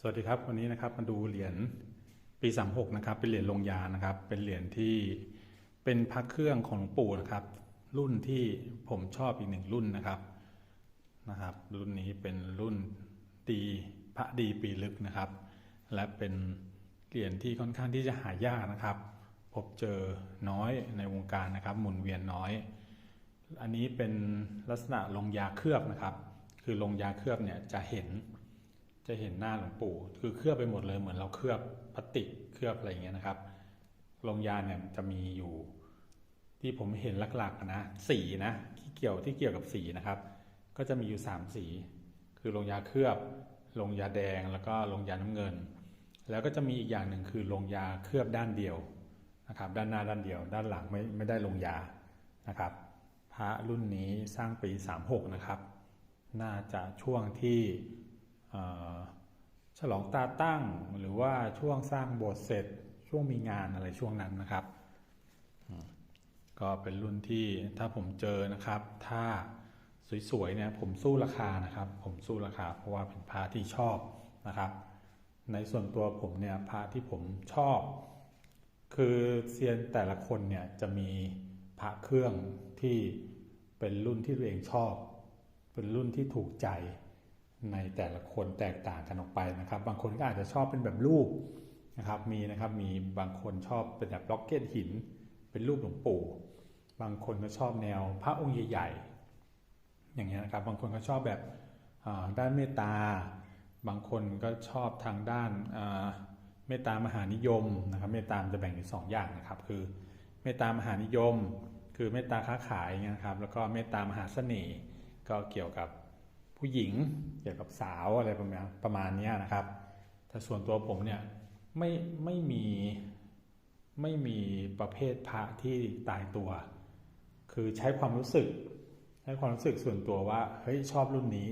สวัสดีครับ วันนี้นะครับมาดูเหรียญปี 36 นะครับ เป็นเหรียญลงยานะครับ เป็นเหรียญที่เป็นพระเครื่องของหลวงปู่นะครับ รุ่นที่ผมชอบอีกหนึ่งรุ่นนะครับนะครับ รุ่นนี้เป็นรุ่นดีพระดีปีลึกนะครับ และเป็นเหรียญที่ค่อนข้างที่จะหายากนะครับ พบเจอน้อยในวงการนะครับ หมุนเวียนน้อย อันนี้เป็นลักษณะลงยาเคลือบนะครับ คือลงยาเคลือบเนี่ยจะเห็น จะเห็นหน้าหลวงปู่ คือเคลือบไปหมดเลยเหมือนเราเคลือบพลาสติกเคลือบอะไรเงี้ยนะครับลงยาเนี่ยจะมีอยู่ ที่ผมเห็นหลักๆนะสีนะที่เกี่ยวที่เกี่ยวกับสีนะครับ ก็จะมีอยู่สามสี คือลงยาเคลือบลงยาแดงแล้วก็ลงยาน้ำเงิน แล้วก็จะมีอีกอย่างหนึ่งคือลงยาเคลือบด้านเดียวนะครับด้านหน้าด้านเดียว ด้านหลังไม่ไม่ได้ลงยานะครับพระรุ่นนี้สร้างปี 36 นะครับ น่าจะช่วงที่ ฉลองตาตั้งหรือว่าช่วงสร้างโบสถ์เสร็จช่วงมีงานอะไรช่วงนั้นนะครับ ก็เป็นรุ่นที่ถ้าผมเจอนะครับ ถ้าสวยๆเนี่ยผมสู้ราคานะครับ ผมสู้ราคา เพราะว่าเป็นพระที่ชอบนะครับ ในส่วนตัวผมเนี่ยพระที่ผมชอบ คือเซียนแต่ละคนเนี่ยจะมีพระเครื่องที่เป็นรุ่นที่ตัวเองชอบ เป็นรุ่นที่ถูกใจ ในแต่ละคนแตกต่างกันออกไปนะครับ บางคนก็อาจจะชอบเป็นแบบรูปนะครับมีนะครับมีบางคนชอบเป็นแบบล็อกเก็ตหิน เป็นรูปหลวงปู่ บางคนก็ชอบแนวพระองค์ใหญ่ๆอย่างเงี้ยนะครับ บางคนก็ชอบแบบด้านเมตตา บางคนก็ชอบทางด้านเมตตามหานิยมนะครับเมตตามจะแบ่งเป็นสองอย่างนะครับ คือเมตตามหานิยม คือเมตตาค้าขายอย่างเงี้ยนะครับ แล้วก็เมตตามหาเสน่ห์ก็เกี่ยวกับ ผู้หญิงเกี่ยวกับสาวอะไรประมาณประมาณนี้นะครับ แต่ส่วนตัวผมเนี่ยไม่ไม่มีไม่มีประเภทพระที่ตายตัว คือใช้ความรู้สึก ใช้ความรู้สึกส่วนตัวว่าเฮ้ยชอบรุ่นนี้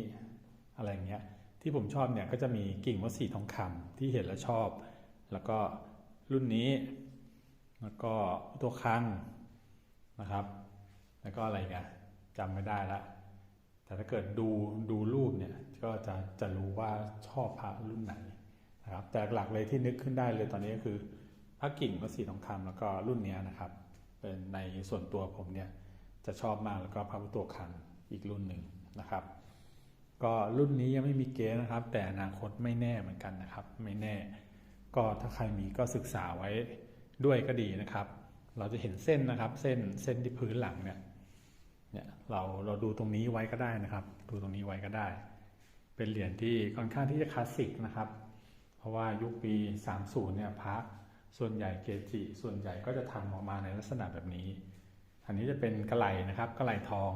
อะไรเงี้ยที่ผมชอบเนี่ยก็จะมีกิ่งวัดสีทองคำที่เห็นแล้วชอบ แล้วก็รุ่นนี้ แล้วก็ตัวคังนะครับ แล้วก็อะไรกันจำไม่ได้ละ แต่ถ้าเกิดดูดูรูปเนี่ยก็จะจะรู้ว่าชอบพระรุ่นไหนนะครับ แต่หลักเลยที่นึกขึ้นได้เลยตอนนี้ก็คือพระกิ่งพระสีทองคำแล้วก็รุ่นนี้นะครับ เป็นในส่วนตัวผมเนี่ยจะชอบมากแล้วก็พระพุทธตัวคันอีกรุ่นหนึ่งนะครับ ก็รุ่นนี้ยังไม่มีเกณฑ์นะครับ แต่อนาคตไม่แน่เหมือนกันนะครับ ไม่แน่ ก็ถ้าใครมีก็ศึกษาไว้ด้วยก็ดีนะครับ เราจะเห็นเส้นนะครับ เส้นเส้นที่พื้นหลังเนี่ย เนี่ยเราเราดูตรงนี้ไว้ก็ได้นะครับ ดูตรงนี้ไว้ก็ได้ เป็นเหรียญที่ค่อนข้างที่จะคลาสสิกนะครับ เพราะว่ายุคปี 30เนี่ยพระส่วนใหญ่เกจิ ส่วนใหญ่ก็จะทำออกมาในลักษณะแบบนี้ อันนี้จะเป็นกระไหลนะครับกระไหลทอง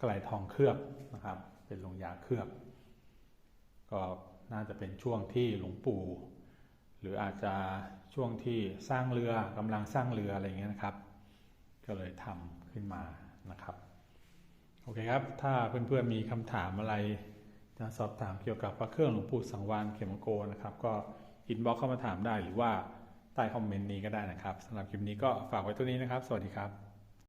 กระไหลทองเคลือบนะครับ เป็นลงยาเคลือบ ก็น่าจะเป็นช่วงที่หลวงปู่ หรืออาจจะช่วงที่สร้างเรือกำลังสร้างเรืออะไรเงี้ยนะครับ ก็เลยทำ ขึ้นมานะครับโอเคครับ ถ้าเพื่อนๆมีคำถามอะไรจะสอบถามเกี่ยวกับพระเครื่องหลวงปู่สังวานเขมโกนะครับ ก็อินบ็อกเข้ามาถามได้หรือว่าใต้คอมเมนต์นี้ก็ได้นะครับสำหรับคลิปนี้ก็ฝากไว้ตัวนี้นะครับ สวัสดีครับ